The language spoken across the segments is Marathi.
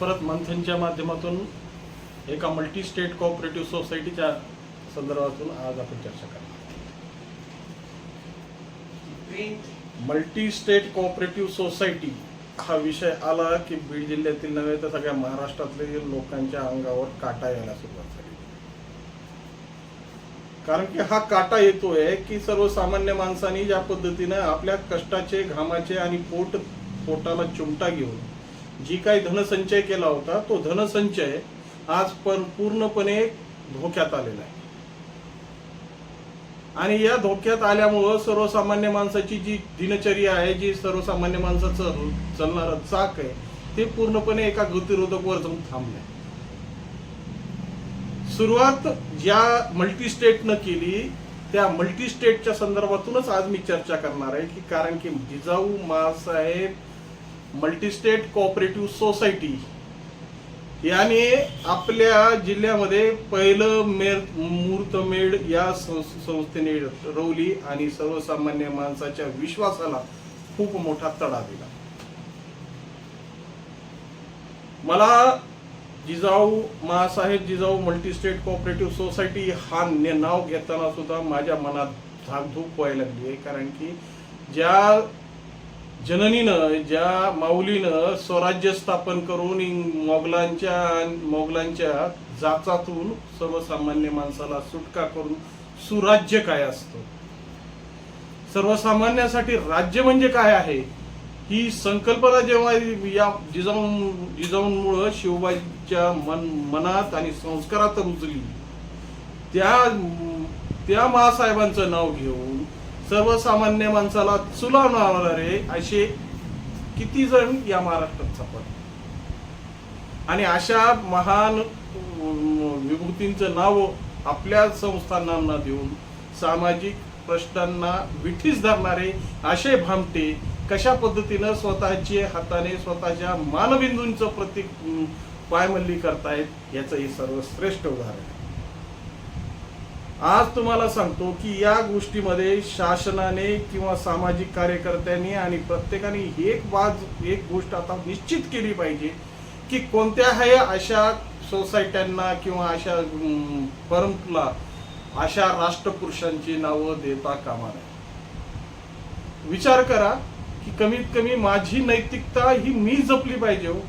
परत मंथनच्या माध्यमातून एका मल्टी स्टेट कोऑपरेटिव्ह सोसायटीच्या संदर्भातून आज आपण चर्चा करणार मल्टी स्टेट कोऑपरेटिव्ह सोसायटी हा विषय आला की बीड जिल्ह्यातील नव्हे तर सगळ्या महाराष्ट्रातले लोकांच्या अंगावर काटा यायला सुरुवात झाली. कारण की हा काटा येतोय की सर्वसामान्य माणसांनी ज्या पद्धतीनं आपल्या कष्टाचे घामाचे आणि पोट पोटाला चिमटा घेऊन जी काही धनसंचय केला होता तो धनसंचय आज पण पूर्णपणे धोक्यात आलेला आहे. आणि या धोक्यात आल्यामुळं सर्वसामान्य माणसाची जी दिनचर्या आहे जी सर्वसामान्य माणसाचं चालणारं चाक आहे ते पूर्णपणे एका गतिरोधकवर जाऊन थांबलंय. सुरुवात ज्या मल्टी स्टेटनं केली त्या मल्टी स्टेटच्या संदर्भातूनच आज मी चर्चा करणार आहे की कारण की Jijau Masaheb multi state cooperative society याने आपल्या जिल्ह्यामध्ये पहिलं मेर मुहूर्तमेढ या संस्थेने रवली आणि सर्वसामान्य माणसाच्या विश्वासाला खूप मोठा तडा दिला. मला Jijau Mahasaheb Jijau multi state cooperative society हा नाव घेताना सुद्धा माझ्या मनात धाकधूक व्हायला लागली आहे. कारण की ज्या जननीनं ज्या माऊलीनं स्वराज्य स्थापन करून मोगलांच्या मोगलांच्या जाचातून सर्वसामान्य माणसाला सुटका करून सुराज्य काय असतं? सर्वसामान्यासाठी राज्य म्हणजे काय आहे? ही संकल्पना जेव्हा या जिजाऊ जिजाऊंमुळं शिवबाईच्या मन मनात आणि संस्कारात रुजली त्या त्या महासाहेबांचं नाव घेऊन सर्वसामान्य माणसाला चुलावणारे असे किती जण या महाराष्ट्रात सापडले? आणि अशा महान विभूतींचं नाव आपल्या संस्थानांना देऊन सामाजिक प्रश्नांना विठीस धरणारे असे भामटे कशा पद्धतीनं स्वतःचे हाताने स्वतःच्या मानबिंदूंचं प्रतीक पायमल्ली करतायत याचं हे सर्वश्रेष्ठ उदाहरण आहे. आज तुम्हाला सांगतो की या गोष्टीमध्ये शासनाने किंवा सामाजिक कार्यकर्त्यांनी आणि प्रत्येकाने एक बाज एक गोष्ट आता निश्चित केली पाहिजे की कोणत्याही अशा सोसायट्यांना किंवा अशा परंपला अशा राष्ट्रपुरुषांची नावं देता कामा नये. विचार करा की कमीत कमी माझी नैतिकता ही मी जपली पाहिजे हो.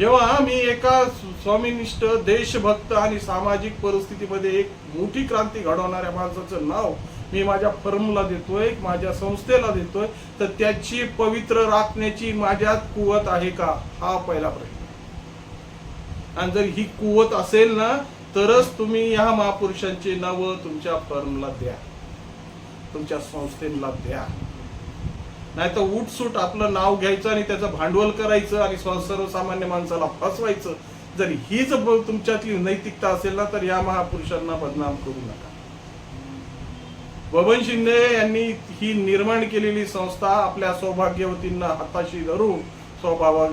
जेव्हा मी एका स्वामीनिष्ठ देशभक्त आणि सामाजिक परिस्थितीमध्ये एक मोठी क्रांती घडवणाऱ्या माणसाचं नाव मी माझ्या फर्मला देतोय माझ्या संस्थेला देतोय तर त्याची पवित्र राखण्याची माझ्यात कुवत आहे का? हा पहिला प्रश्न. आणि जर ही कुवत असेल ना तरच तुम्ही ह्या महापुरुषांची नावं तुमच्या फर्मला द्या. तुमच्या संस्थेला द्या. नाही तर उठसूट आपलं नाव घ्यायचं आणि त्याचं भांडवल करायचं आणि सर्वसामान्य माणसाला फसवायचं. जर हीच तुमच्यातली नैतिकता असेल ना तर या महापुरुषांना बदनाम करू नका. बबन शिंदे यांनी ही निर्माण केलेली संस्था आपल्या सौभाग्यवतींना हाताशी धरून सौभाव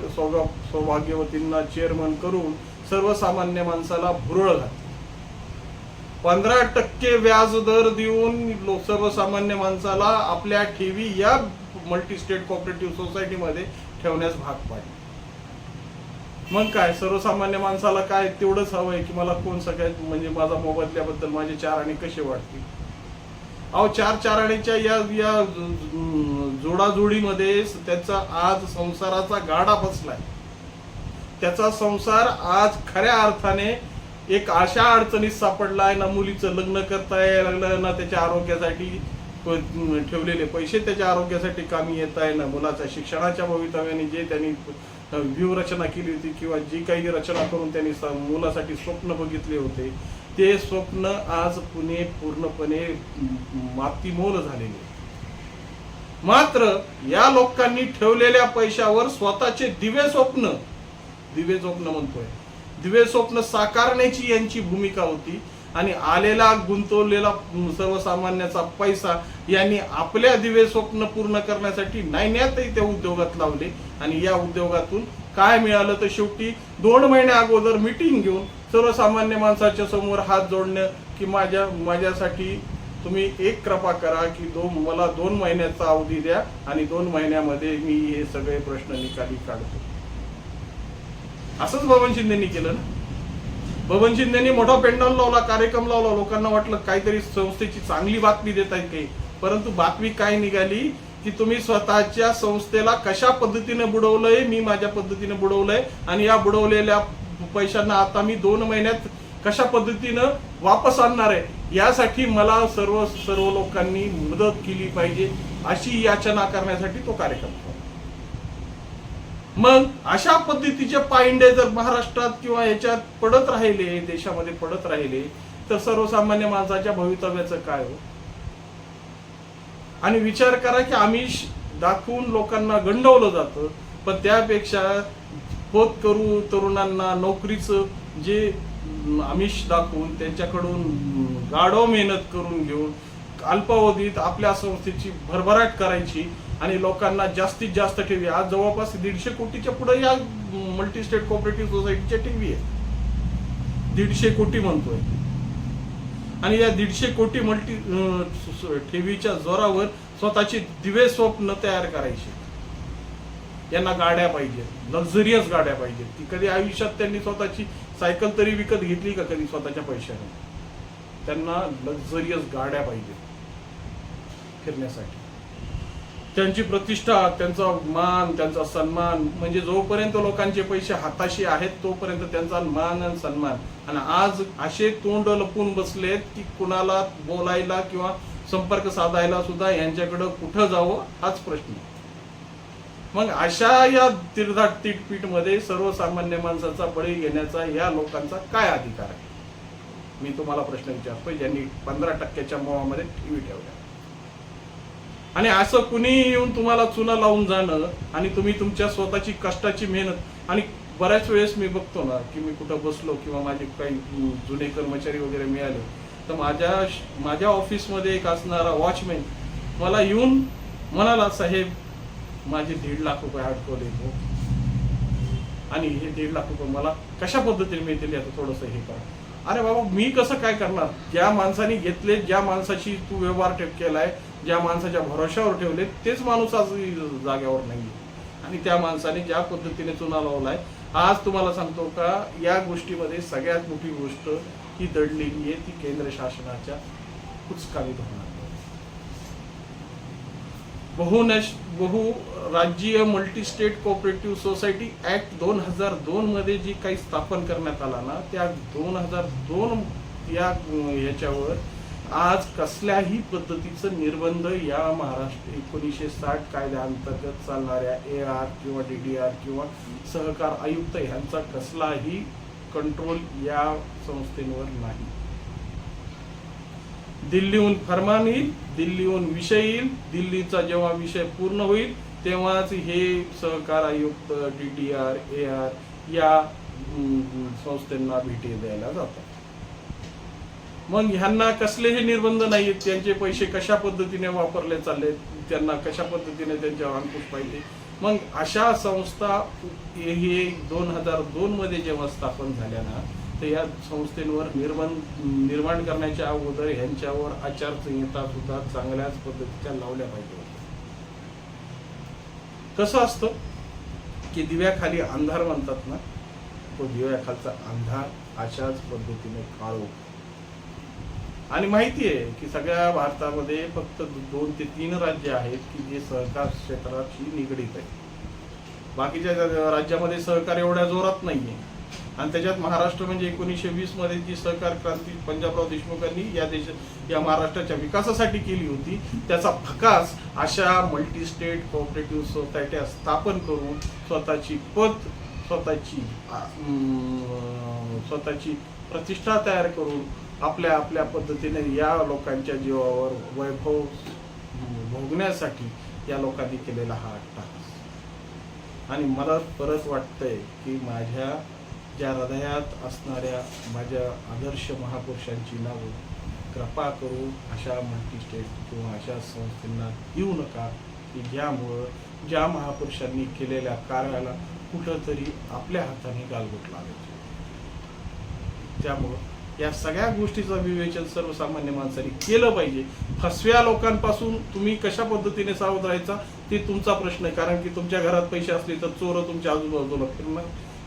सौभाग्यवतींना चेअरमन करून सर्वसामान्य माणसाला भुरळ घातली. पंधरा टक्के व्याज दर देऊन सर्वसामान्य माणसाला आपल्या ठेवी या मल्टी स्टेट कॉपरेटिव्ह सोसायटीमध्ये ठेवण्यास भाग पाडले. मग काय? सर्वसामान्य माणसाला काय तेवढंच हवंय की मला कोण सगळ्यात म्हणजे माझा मोबदल्याबद्दल माझे चार आणि कसे वाटतील अहो चार चार आणीच्या या या जोडाजोडीमध्ये त्याचा आज संसाराचा गाडा बसलाय. त्याचा संसार आज खऱ्या अर्थाने एक अशा अडचणीत सापडलाय ना मुलीचं लग्न करता यायला लागलं ना त्याच्या आरोग्यासाठी ठेवलेले पैसे त्याच्या आरोग्यासाठी कामी येत आहे ना मुलाच्या शिक्षणाच्या भवितव्याने जे त्यांनी व्यूहरचना केली होती किंवा जी काही रचना करून त्यांनी मुलासाठी स्वप्न बघितले होते ते स्वप्न आज पुणे पूर्णपणे मातीमोल झालेले. मात्र या लोकांनी ठेवलेल्या पैशावर स्वतःचे दिवे स्वप्न दिवे स्वप्न म्हणतोय. दिवे स्वप्न साकारण्याची यांची भूमिका होती आणि आलेला गुंतवलेला सर्वसामान्याचा पैसा यांनी आपल्या दिवे स्वप्न पूर्ण करण्यासाठी नायण्यातही त्या उद्योगात लावले. आणि या उद्योगातून काय मिळालं तर शेवटी दोन महिन्या अगोदर मिटिंग घेऊन सर्वसामान्य माणसाच्या समोर हात जोडणं की माझ्या माझ्यासाठी तुम्ही एक कृपा करा की दोन मला दोन महिन्याचा अवधी द्या आणि दोन महिन्यामध्ये मी हे सगळे प्रश्न निकाली काढतो. असंच बबन शिंदेनी केलं ना? बबन शिंदेनी मोठा पेंडॉल लावला कार्यक्रम लावला. लोकांना वाटलं काहीतरी संस्थेची चांगली बातमी देत आहेत काही. परंतु बातमी काय निघाली? की तुम्ही स्वतःच्या संस्थेला कशा पद्धतीने बुडवलंय? मी माझ्या पद्धतीने बुडवलंय. आणि या बुडवलेल्या पैशांना आता मी दोन महिन्यात कशा पद्धतीनं वापस आणणार आहे? यासाठी मला सर्व सर्व लोकांनी मदत केली पाहिजे अशी याचना करण्यासाठी तो कार्यक्रम मग? अशा पद्धतीचे पायंडे जर महाराष्ट्रात किंवा याच्यात पडत राहिले देशामध्ये पडत राहिले तर सर्वसामान्य माणसाच्या भवितव्याचं काय हो? आणि विचार करा की आमिष दाखवून लोकांना गंडवलं जातं पण त्यापेक्षा होत करू तरुणांना नोकरीचं जे आमिष दाखवून त्यांच्याकडून गाढव मेहनत करून घेऊन अल्पावधीत आपल्या संस्थेची भरभराट करायची आणि लोकांना जास्तीत जास्त ठेवी आज जवळपास दीडशे कोटीच्या पुढे या मल्टी स्टेट कोऑपरेटिव्ह सोसायटीच्या ठेवी आहे. दीडशे कोटी म्हणतोय. आणि या दीडशे कोटी मल्टी ठेवीच्या जोरावर स्वतःची दिवे स्वप्न तयार करायची. यांना गाड्या पाहिजेत लक्झरियस गाड्या पाहिजेत ती कधी आयुष्यात त्यांनी स्वतःची सायकल तरी विकत घेतली का कधी स्वतःच्या पैशाने? त्यांना लक्झरियस गाड्या पाहिजेत फिरण्यासाठी. त्यांची प्रतिष्ठा त्यांचा मान त्यांचा सन्मान म्हणजे जोपर्यंत लोकांचे पैसे हाताशी आहेत तोपर्यंत त्यांचा मान आणि सन्मान. आणि आज असे तोंड लपून बसलेत की कुणाला बोलायला किंवा संपर्क साधायला सुद्धा यांच्याकडं कुठं जावं हाच प्रश्न. मग अशा या तीर्थाट तीटपीठमध्ये सर्वसामान्य माणसाचा बळी घेण्याचा या लोकांचा काय अधिकार आहे? मी तुम्हाला प्रश्न विचारतो ज्यांनी पंधरा टक्क्याच्या मोहामध्ये ठेवी ठेवल्या. आणि असं कुणीही येऊन तुम्हाला चुना लावून जाणं आणि तुम्ही तुमच्या स्वतःची कष्टाची मेहनत आणि बऱ्याच वेळेस मी बघतो ना की मी कुठं बसलो किंवा माझे काही जुने कर्मचारी वगैरे मिळाले तर माझ्या माझ्या ऑफिसमध्ये एक असणारा वॉचमॅन मला येऊन म्हणाला साहेब माझे दीड लाख रुपये अडकवले हो. आणि हे दीड लाख रुपये मला कशा पद्धतीने मिळतील याचं थोडंसं हे करा. अरे बाबा मी कसं काय करणार? ज्या माणसाने घेतले ज्या माणसाशी तू व्यवहार टेप केलाय ज्या माणसाच्या भरोशावर ठेवले तेच माणूस आज जाग्यावर नाही आणि त्या माणसाने ज्या पद्धतीने चुना लावलाय आज तुम्हाला सांगतो का या गोष्टीमध्ये सगळ्यात मोठी गोष्ट ही दडलेली आहे ती केंद्र शासनाच्या कुचकामी धोरणात. बहु नॅश बहु राज्यीय multi state cooperative society act दोन हजार दोन मध्ये जी काही स्थापन करण्यात आला ना त्या दोन हजार दोन या याच्यावर आज कसल्याही पद्धतीचं निर्बंध या महाराष्ट्र एकोणीसशे साठ कायद्याअंतर्गत चालणाऱ्या ए आर किंवा डी डी आर किंवा सहकार आयुक्त ह्यांचा कसलाही कंट्रोल या संस्थेवर नाही. दिल्लीहून फरमान येईल दिल्लीहून विषय येईल दिल्लीचा जेव्हा विषय पूर्ण होईल तेव्हाच हे सहकार आयुक्त D D R A R या संस्थेंना भेटी द्यायला जातात. मग ह्यांना कसलेही निर्बंध नाहीत त्यांचे पैसे कशा पद्धतीने वापरले चालले त्यांना कशा पद्धतीने त्यांच्यावर अंकुश पाहिजे मग अशा संस्था हे दोन हजार दोनमध्ये जेव्हा स्थापन झाल्या ना तर या संस्थेवर निर्बंध निर्माण करण्याच्या अगोदर ह्यांच्यावर आचारसंहिता सुद्धा चांगल्याच पद्धतीच्या लावल्या पाहिजे होत्या. कसं असतं की दिव्याखाली अंधार म्हणतात ना तो दिव्याखालचा अंधार अशाच पद्धतीने काळो आणि माहिती आहे की सगळ्या भारतामध्ये फक्त दोन ते तीन राज्य आहेत की जे सहकार क्षेत्राशी निगडीत आहे बाकीच्या राज्यामध्ये सहकार एवढ्या जोरात नाहीये. आणि त्याच्यात महाराष्ट्र म्हणजे एकोणीसशे वीसमध्ये जी सहकार क्रांती पंजाबराव देशमुखांनी या देश या महाराष्ट्राच्या विकासासाठी केली होती त्याचा फकास अशा मल्टी स्टेट कोऑपरेटिव्ह सोसायट्या स्थापन करून स्वतःची पद स्वतःची स्वतःची प्रतिष्ठा तयार करून आपल्या आपल्या पद्धतीने या लोकांच्या जीवावर वैभव भोगण्यासाठी या लोकांनी केलेला हा अट्टहास आणि मला परत वाटतंय की माझ्या ज्या हृदयात असणाऱ्या माझ्या आदर्श महापुरुषांची नावं कृपा करून अशा मल्टी स्टेट किंवा अशा संस्थेंना देऊ नका की ज्यामुळं ज्या महापुरुषांनी केलेल्या कार्याला कुठंतरी आपल्या हाताने गालबोट लागायची त्यामुळं या सगळ्या गोष्टीचं विवेचन सर्वसामान्य माणसाने केलं पाहिजे. फसव्या लोकांपासून तुम्ही कशा पद्धतीने सावध राहायचा ते तुमचा प्रश्न आहे. कारण की तुमच्या घरात पैसे असले तर चोर तुमच्या आजूबाजूला फिरणार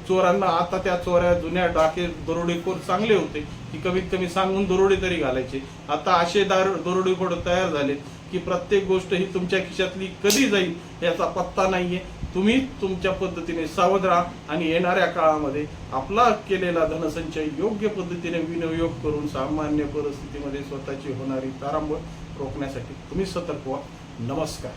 चोरांना आता त्या चोऱ्या जुन्या डाके दरोडेखोर चांगले होते. की कमीत कमी सांगून दरोडे तरी घालायचे. आता असे दार दरोडेखोर तयार झाले. की प्रत्येक गोष्ट ही तुमच्या खिशातली कधी जाईल याचा पत्ता नाहीये. तुम्ही तुमच्या पद्धतीने सावध राहा आणि येणाऱ्या काळामध्ये आपला केलेला धनसंचय योग्य पद्धतीने विनियोग करून सामान्य परिस्थितीमध्ये स्वतःची होणारी तारांबळ रोखण्यासाठी तुम्ही सतर्क व्हा. नमस्कार.